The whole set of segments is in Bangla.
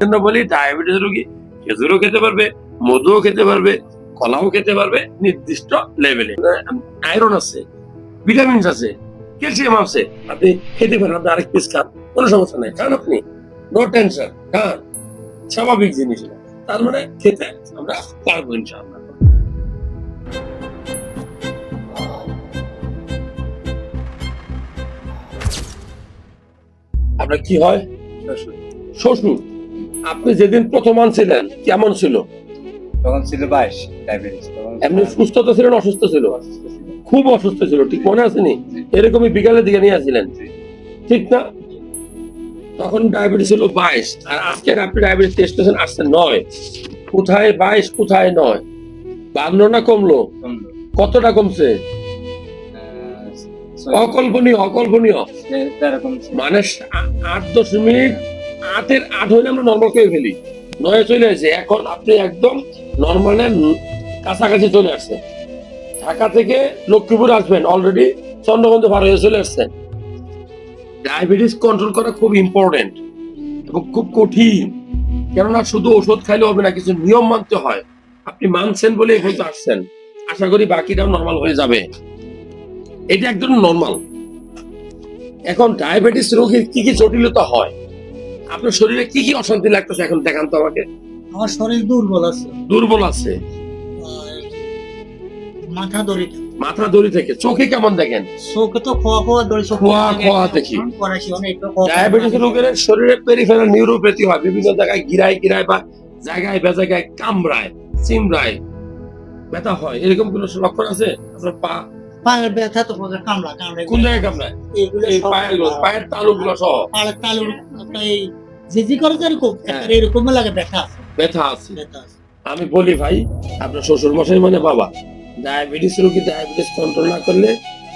জন্য বলি, ডায়াবেটিস রোগী খেজুরও খেতে পারবে, মধুও খেতে পারবে, কলাও খেতে পারবে, নির্দিষ্ট লেভেলে আয়রন আছে ভিটামিনস আছে ক্যালসিয়াম আছে, আপনি খেতে পারেন, আপনি আরেক পিস খান, কোনো সমস্যা নেই। খান আপনি নো টেনশন খান। স্বাভাবিক জিনিস। তার মানে খেতে আমরা পারব আপনার কি হয়? শ্বশুর আপনি যেদিন প্রথম আনছিলেন কেমন ছিল? তখন ছিল বাইশ ডায়াবেটিস এমনি সুস্থ তো ছিলেন অসুস্থ ছিল? খুব অসুস্থ ছিল ঠিক মনে আছেনি এরকমই বিকালের দিকে নিয়ে আসছিলেন? ঠিক না? তখন ডায়াবেটিস ছিল বাইশ আর আজকে আপনি ডায়াবেটিস টেস্ট করেছেন আসছে নয়। কোথায় বাইশ কোথায় নয়? বাড়লো না কমলো। কতটা কমছে? অকল্পনীয় অকল্পনীয়। মানে আট দশমিক আটের আট হইলে আমরা নর্মাল করে ফেলি। নয় চলে আসে। এখন আপনি একদম নর্মালের কাছাকাছি চলে আসছে ঢাকা থেকে লক্ষ্মীপুর আসবেন। অলরেডি চন্দ্রগঞ্জ পার হয়ে চলে আসছেন। ডায়াবেটিস কন্ট্রোল করা খুব ইম্পর্টেন্ট এবং খুব কঠিন। কেননা শুধু ওষুধ খাইলে হবে না, কিছু নিয়ম মানতে হয়। আপনি মানছেন বলে হয়তো আসছেন। আশা করি বাকিটাও নর্মাল হয়ে যাবে। এটা একদম নর্মাল এখন ডায়াবেটিস রোগীর কি কি জটিলতা হয়? আপনার শরীরে কি কি অশান্তি লাগতেছে এখন? দেখান তো আমাকে। আমার শরীর দুর্বল আছে। দুর্বল আছে? মাথা দড়ি মাথা দড়ি থেকে। চোখে কেমন দেখেন? চোখে তো খোয়া খোয়া দড়ি খোয়া খোয়া দেখি। ডায়াবেটিস রোগের শরীরে পেরিফেরাল নিউরোপ্যাথি হয়। বিভিন্ন জায়গায় গিরায় গিরায় বা জায়গায় বেজায়গায় কামড়ায় চিমড়ায় ব্যথা হয়। এরকম কোনো লক্ষণ আছে? আপনার পা? পায়ের ব্যথা তো কামড়া কামড়ে কোন জায়গায় কামড়ায়? এই পায়েরগুলো, পায়ের তালুগুলো সহ? পায়ের এই জিজি করে তো এরকম হ্যাঁ। এরকম লাগে ব্যথা আছে, ব্যথা আছে। আমি বলি ভাই আপনার শ্বশুর মশাই মানে বাবা। ডায়াবেটিস রোগী ডায়াবেটিস কন্ট্রোল না করলে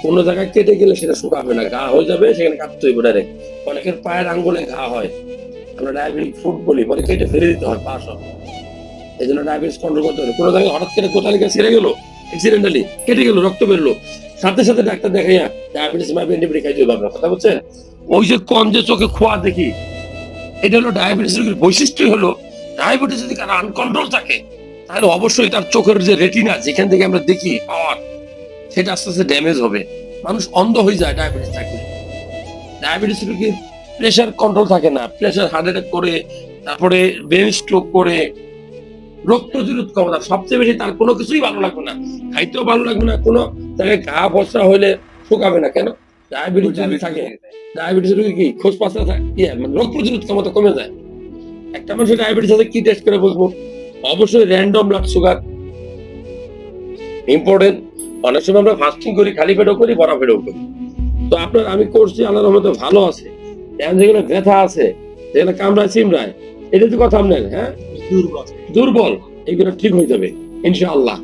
কোনো জায়গায় কেটে গেলে সেটা শুকাবে না। ঘা হয়ে যাবে সেখানে কাটতে হইব ডাইরেক্ট অনেকের পায়ের আঙ্গুলে ঘা হয়। আমরা ডায়াবেটিক ফুড বলি পরে কেটে ফেলে দিতে হয় পা সব এই জন্য ডায়াবেটিস কন্ট্রোল করতে হবে। কোনো জায়গায় হঠাৎ করে কোথায় লিখে ছেড়ে গেলো অ্যাক্সিডেন্টালি কেটে গেলো রক্ত বেরোলো। সাথে সাথে ডাক্তার দেখাইয়া ডায়াবেটিস মাইবে অ্যান্টিবায়োটিক খাইতে হবে আপনার। কথা বলছেন ওই যে কম যে চোখে খোয়া দেখি এটা হলো ডায়াবেটিস রোগীর বৈশিষ্ট্যই হলো ডায়াবেটিস যদি কারও আনকন্ট্রোল থাকে, তাহলে অবশ্যই তার চোখের যে রেটিনা যেখান থেকে আমরা দেখি পাওয়ার, সেটা আস্তে আস্তে ড্যামেজ হবে। মানুষ অন্ধ হয়ে যায় ডায়াবেটিস থাকলে। ডায়াবেটিস রোগীর প্রেশার কন্ট্রোল থাকে না। প্রেশার হার্ট অ্যাটাক করে, তারপরে ব্রেন স্ট্রোক করে, রোগ প্রতিরোধ ক্ষমতা, সবচেয়ে বেশি তার কোনো কিছুই ভালো লাগবে না। খাইতেও ভালো লাগবে না, কোনো তাকে ঘা বসা হলে শুকাবে না। কেন? ডায়াবেটিস যদি থাকে ডায়াবেটিস রোগী কি খোঁজ পাশা ইয়ে, মানে রোগ প্রতিরোধ ক্ষমতা কমে যায়। একটা মানুষের ডায়াবেটিস আছে কি টেস্ট করে বলব? অবশ্যই র্যান্ডম ব্লাড সুগার ইম্পর্টেন্ট অনেক সময় আমরা ফাস্টিং করি খালি পেটও করি ভরা পেটও করি। তো আপনার আমি করছি আল্লাহ রহমতে ভালো আছে। এখন যেগুলো ব্যথা আছে যেগুলো কামড়ায় চিমড়ায় এটা তো কথা আপনার হ্যাঁ? দুর্বল দুর্বল এগুলো ঠিক হয়ে যাবে ইনশাআল্লাহ।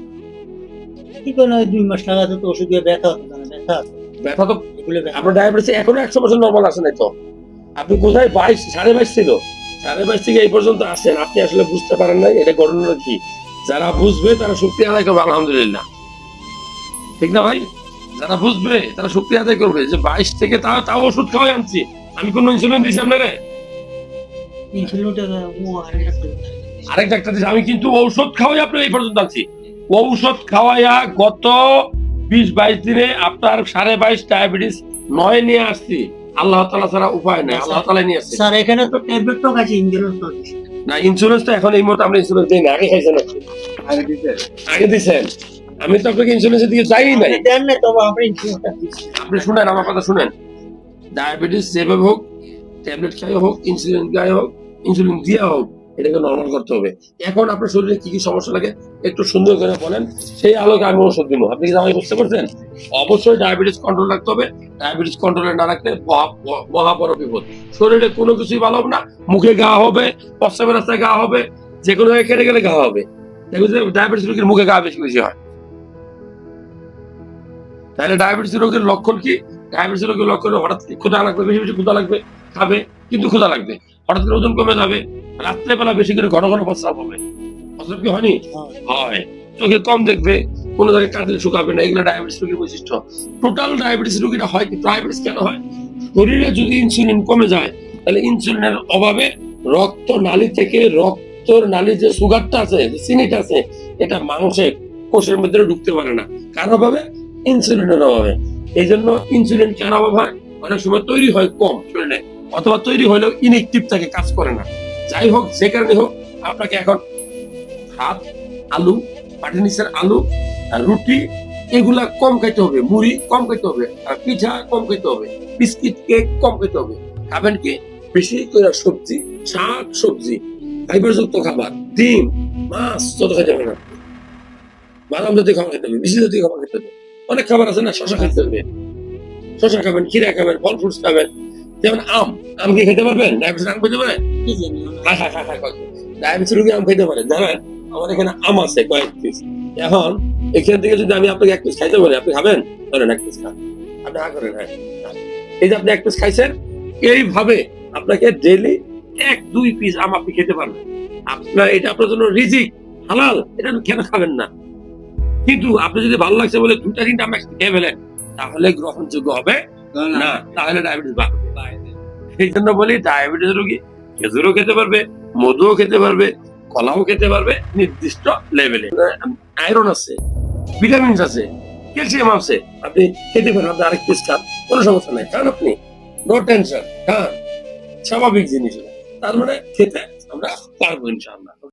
কি করে দুই মাস টাকা তো ওষুধ দিয়ে ব্যথা হতো না ব্যথা ব্যথা তো আপনার ডায়াবেটিস এখনও একশো পার্সেন্ট নর্মাল আসে নাই তো। আপনি কোথায় বাইশ সাড়ে বাইশ ছিল? সাড়ে বাইশ থেকে এই পর্যন্ত আসছেন আপনি আসলে বুঝতে পারেন নাই এটা ঘটনা কি। যারা বুঝবে তারা শুক্রিয়া আদায় করবে আলহামদুলিল্লাহ। ঠিক না ভাই? যারা বুঝবে তারা শুক্রিয়া আদায় করবে। যে বাইশ থেকে তাও তাও ওষুধ খাওয়াই আনছি। আমি কোন ইনসুলিন দিচ্ছি আপনারে। আরেক ডাক্তার আমি কিন্তু ঔষধ খাওয়াই আপনার এই পর্যন্ত আনছি। ঔষধ খাওয়াইয়া গত বিশ বাইশ দিনে আপনার সাড়ে বাইশ ডায়াবেটিস নয় নিয়ে আসছি। আল্লাহ তালা ছাড়া উপায় নাই আল্লাহ তালা নিয়ে আসছি। স্যার এখানে তো ট্যাবলেট তো খাচ্ছি ইঞ্জুরেন্স তো। না ইন্স্যুরেন্স তো এখন এই মুহূর্তে আমরা ইন্স্যুরেন্স দিই না। আগে খাইছেন আগে দিচ্ছেন আমি তো আপনাকে ইন্স্যুরেন্সের দিকে যাই নাই। আপনি দেন না তবে ইন্সুরেন্সটা আপনি শুনেন আমার কথা শুনেন। ডায়াবেটিস যেভাবে হোক ট্যাবলেট খাই হোক ইনসুলিন খাই হোক ইনসুলিন দিয়ে হোক এটাকে নর্মাল করতে হবে। এখন আপনার শরীরে কি কি সমস্যা লাগে একটু সুন্দর করে বলেন, সেই আলোকে আমি ওষুধ দিব। আপনি কি আমাকে বুঝতে পারছেন? অবশ্যই ডায়াবেটিস কন্ট্রোল রাখতে হবে। ডায়াবেটিস কন্ট্রোলে না রাখলে মহা- মহা- মহা বড় বিপদ। শরীরে কোনো কিছুই ভালো হবে না, মুখে ঘা হবে প্রস্রাবের রাস্তায় গা হবে যে কোনো জায়গায় কেটে গেলে ঘা হবে। ডায়াবেটিস রোগীর মুখে গা বেশি বেশি হয়। তাহলে ডায়াবেটিস রোগের লক্ষণ কি? ডায়াবেটিস রোগের লক্ষণ হঠাৎ ক্ষুধা লাগবে, বেশি বেশি ক্ষুধা লাগবে, খাবে কিন্তু ক্ষুধা লাগবে। হঠাৎ করে ওজন কমে যাবে, রাত্রেবেলা বেশি করে ঘন ঘন প্রস্রাব হবে। প্রস্রাব কি হয়নি? হয়। চোখে কম দেখবে, কোনো জায়গায় কাঁদলে শুকাবে না, এগুলো ডায়াবেটিস রোগীর বৈশিষ্ট্য। টোটাল ডায়াবেটিস রোগীরা হয় কি? ডায়াবেটিস কেন হয়? শরীরে যদি ইনসুলিন কমে যায়, তাহলে ইনসুলিনের অভাবে রক্ত নালী থেকে রক্তর নালী যে সুগারটা আছে চিনিটা আছে, এটা মাংসে কোষের মধ্যে ঢুকতে পারে না। কার অভাবে? ইনসুলিনের অভাবে। এই জন্য ইনসুলিন কেন অভাব হয়? অনেক সময় তৈরি হয় কম শরীরে অথবা তৈরি হলেও ইনএক্টিভ থাকে, কাজ করে না। যাই হোক, যে কারণে হোক, আপনাকে এখন ভাত, আলু পাটির নিচের আলু রুটি, এগুলা কম খাইতে হবে। মুড়ি কম খাইতে হবে, আর পিঠা কম খাইতে হবে, বিস্কিট, কেক কম খেতে হবে। খাবেন কি? বেশি করে সবজি, শাক, সবজি ফাইবার যুক্ত খাবার, ডিম, মাছ, যত খেতে হবে না বাদাম জাতীয় খাবার খেতে হবে বেশি জাতীয় খাবার খেতে হবে। অনেক খাবার আছে না শশা খেতে হবে। শশা খাবেন খিরা খাবেন ফল ফ্রুটস খাবেন, যেমন আম। আম কি খেতে পারবেন? ডায়াবেটিস আম খেতে পারেন। ডায়াবেটিস রোগী আম খেতে পারে জানেন? আমার এখানে আম আছে কয়েক পিস এখন এখান থেকে যদি আমি আপনাকে এক পিস খাইতে বলি আপনি খাবেন? ধরেন এক পিস খান। আপনি হা করেন হ্যাঁ। এই যে আপনি এক পিস খাইছেন এইভাবে আপনাকে ডেলি এক দুই পিস আম আপনি খেতে পারবেন। আপনার এটা আপনার জন্য রিজিক হালাল এটা কেন খাবেন না? কিন্তু আপনি যদি ভালো লাগছে বলে দুটা তিনটা আম খেয়ে ফেলেন তাহলে গ্রহণযোগ্য হবে না তাহলে ডায়াবেটিস বাড়বে। এই জন্য বলি ডায়াবেটিস রোগী খেজুরও খেতে পারবে, মধুও খেতে পারবে, কলাও খেতে পারবে, নির্দিষ্ট লেভেলে আয়রন আছে ভিটামিন আছে ক্যালসিয়াম আছে, আপনি খেতে পারেন, আপনি আরেক পিস খান, কোনো সমস্যা নাই। খান আপনি নো টেনশন খান। স্বাভাবিক জিনিস তার মানে খেতে আমরা পারব ইনশাআল্লাহ।